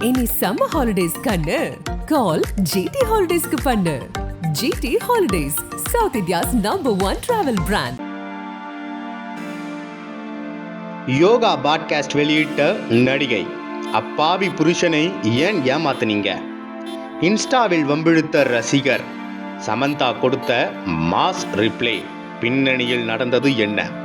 இனி summer holidays கண்ணு. கால் GT ஹாலிடேஸ்க்கு பண்ணு. GT holidays South India's number one travel brand yoga podcast வெளியிட்ட நடிகை அப்பாவி புருஷனை ஏன் ஏமாத்துனீங்க? இன்ஸ்டாவில் வம்பிழுத்த ரசிகர் சமந்தா கொடுத்த மாஸ் ரிப்ளே பின்னணியில் நடந்தது என்ன?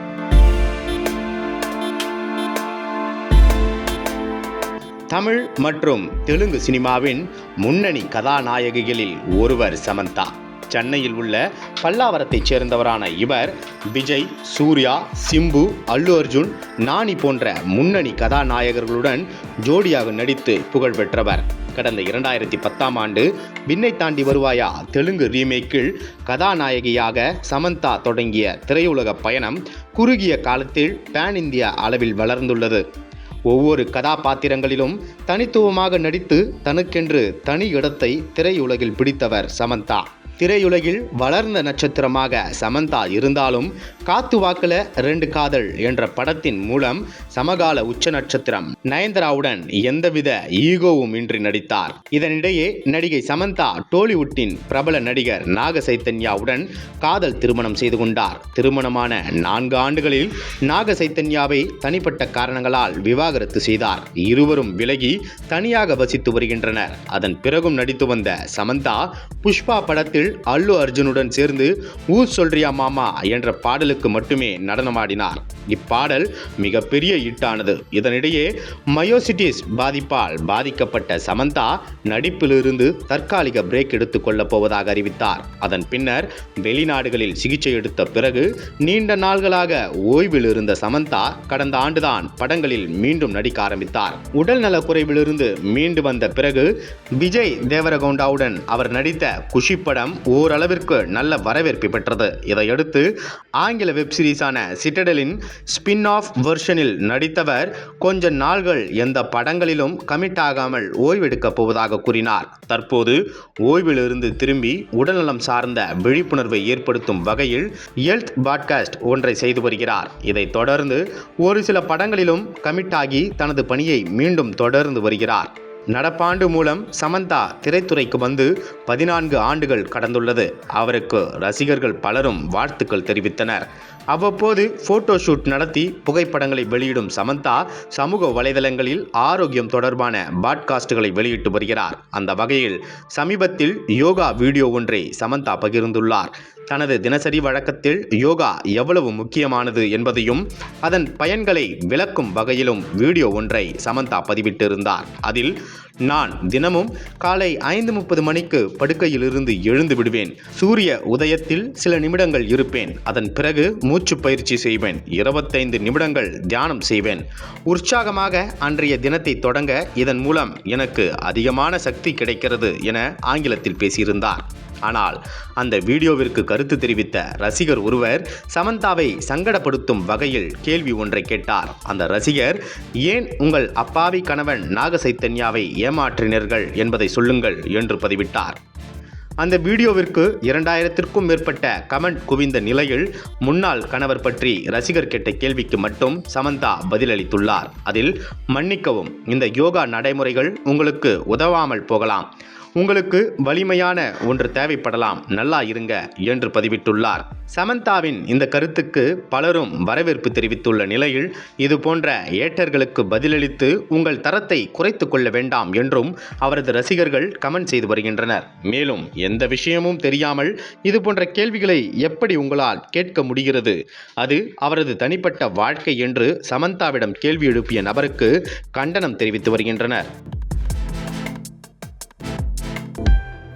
தமிழ் மற்றும் தெலுங்கு சினிமாவின் முன்னணி கதாநாயகிகளில் ஒருவர் சமந்தா. சென்னையில் உள்ள பல்லாவரத்தைச் சேர்ந்தவரான இவர் விஜய் சூர்யா சிம்பு அல்லு அர்ஜுன் நாணி போன்ற முன்னணி கதாநாயகர்களுடன் ஜோடியாக நடித்து புகழ் பெற்றவர். கடந்த இரண்டாயிரத்தி பத்தாம் ஆண்டு விண்ணை தாண்டி வருவாயா தெலுங்கு ரீமேக்கில் கதாநாயகியாக சமந்தா தொடங்கிய திரையுலக பயணம் குறுகிய காலத்தில் பேன் இந்தியா அளவில் வளர்ந்துள்ளது. ஒவ்வொரு கதாபாத்திரங்களிலும் தனித்துவமாக நடித்து தனக்கென்று தனி இடத்தை திரையுலகில் பிடித்தவர் சமந்தா. திரையுலகில் வளர்ந்த நட்சத்திரமாக சமந்தா இருந்தாலும் காத்து வாக்கில் ரெண்டு காதல் என்ற படத்தின் மூலம் சமகால உச்ச நட்சத்திரம் நயன்தராவுடன் எந்தவித ஈகோவும் இன்றி நடித்தார். இதனிடையே நடிகை சமந்தா டோலிவுட்டின் பிரபல நடிகர் நாக சைத்தன்யாவுடன் காதல் திருமணம் செய்து கொண்டார். திருமணமான நான்கு ஆண்டுகளில் நாக சைத்தன்யாவை தனிப்பட்ட காரணங்களால் விவாகரத்து செய்தார். இருவரும் விலகி தனியாக வசித்து வருகின்றனர். அதன் பிறகும் நடித்து வந்த சமந்தா புஷ்பா படத்தில் அல்லு அர்ஜுனுடன் சேர்ந்து ஊர் சொல்றியா மாமா என்ற பாடலுக்கு மட்டுமே நடனமாடினார். இப்பாடல் மிகப்பெரிய ஹிட்டானது. இதனிடையே மயோசிட்டிஸ் பாதிப்பால் பாதிக்கப்பட்ட சமந்தா நடிப்பிலிருந்து தற்காலிக பிரேக் எடுத்துக் கொள்ளப் போவதாக அறிவித்தார். அதன் பின்னர் வெளிநாடுகளில் சிகிச்சை எடுத்த பிறகு நீண்ட நாள்களாக ஓய்வில் இருந்த சமந்தா கடந்த ஆண்டுதான் படங்களில் மீண்டும் நடிக்க ஆரம்பித்தார். உடல் நலக்குறைவிலிருந்து மீண்டு வந்த பிறகு விஜய் தேவரகவுண்டாவுடன் அவர் நடித்த குஷி படம் ஓரளவிற்கு நல்ல வரவேற்பு பெற்றது. இதையடுத்து ஆங்கில வெப் சீரிஸான சிட்டடலின் ஸ்பின் ஆஃப் வெர்ஷனில் நடித்தவர் கொஞ்ச நாள்கள் எந்த படங்களிலும் கமிட் ஆகாமல் ஓய்வெடுக்கப் போவதாக கூறினார். தற்போது ஓய்விலிருந்து திரும்பி உடல்நலம் சார்ந்த விழிப்புணர்வை ஏற்படுத்தும் வகையில் ஹெல்த் பாட்காஸ்ட் ஒன்றை செய்து வருகிறார். இதைத் தொடர்ந்து ஒரு சில படங்களிலும் கமிட் ஆகி தனது பணியை மீண்டும் தொடர்ந்து வருகிறார். நடப்பாண்டு மூலம் சமந்தா திரைத்துறைக்கு வந்து பதினான்கு ஆண்டுகள் கடந்துள்ளது. அவருக்கு ரசிகர்கள் பலரும் வாழ்த்துக்கள் தெரிவித்தனர். அவ்வப்போது போட்டோ ஷூட் நடத்தி புகைப்படங்களை வெளியிடும் சமந்தா சமூக வலைதளங்களில் ஆரோக்கியம் தொடர்பான பாட்காஸ்டுகளை வெளியிட்டு வருகிறார். அந்த வகையில் சமீபத்தில் யோகா வீடியோ ஒன்றை சமந்தா பகிர்ந்துள்ளார். தனது தினசரி வழக்கத்தில் யோகா எவ்வளவு முக்கியமானது என்பதையும் அதன் பயன்களை விளக்கும் வகையிலும் வீடியோ ஒன்றை சமந்தா பதிவிட்டிருந்தார். அதில் நான் தினமும் காலை ஐந்து முப்பது மணிக்கு படுக்கையிலிருந்து எழுந்து விடுவேன். சூரிய உதயத்தில் சில நிமிடங்கள் இருப்பேன். அதன் பிறகு மூச்சு பயிற்சி செய்வேன். இருபத்தைந்து நிமிடங்கள் தியானம் செய்வேன். உற்சாகமாக அன்றைய தினத்தை தொடங்க இதன் மூலம் எனக்கு அதிகமான சக்தி கிடைக்கிறது என ஆங்கிலத்தில் பேசியிருந்தார். ஆனால் அந்த வீடியோவிற்கு கருத்து தெரிவித்த ரசிகர் ஒருவர் சமந்தாவை சங்கடப்படுத்தும் வகையில் கேள்வி ஒன்றை கேட்டார். அந்த ரசிகர் ஏன் உங்கள் அப்பாவி கணவன் நாகசைத்தன்யாவை ஏமாற்றினீர்கள் ஏமாற்றினர்கள் என்பதை சொல்லுங்கள் என்று பதிவிட்டார். அந்த வீடியோவிற்கு இரண்டாயிரத்திற்கும் மேற்பட்ட கமெண்ட் குவிந்த நிலையில் முன்னாள் கணவர் பற்றி ரசிகர் கேட்ட கேள்விக்கு மட்டும் சமந்தா பதிலளித்துள்ளார். அதில் மன்னிக்கவும் இந்த யோகா நடைமுறைகள் உங்களுக்கு உதவாமல் போகலாம். உங்களுக்கு வலிமையான ஒன்று தேவைப்படலாம். நல்லா இருங்க என்று பதிவிட்டுள்ளார். சமந்தாவின் இந்த கருத்துக்கு பலரும் வரவேற்பு தெரிவித்துள்ள நிலையில் இது போன்ற ஏட்டர்களுக்கு பதிலளித்து உங்கள் தரத்தை குறைத்து கொள்ள வேண்டாம் என்றும் அவரது ரசிகர்கள் கமெண்ட் செய்து வருகின்றனர். மேலும் எந்த விஷயமும் தெரியாமல் இது போன்ற கேள்விகளை எப்படி உங்களால் கேட்க முடிகிறது? அது அவரது தனிப்பட்ட வாழ்க்கை என்று சமந்தாவிடம் கேள்வி எழுப்பிய நபருக்கு கண்டனம் தெரிவித்து வருகின்றனர்.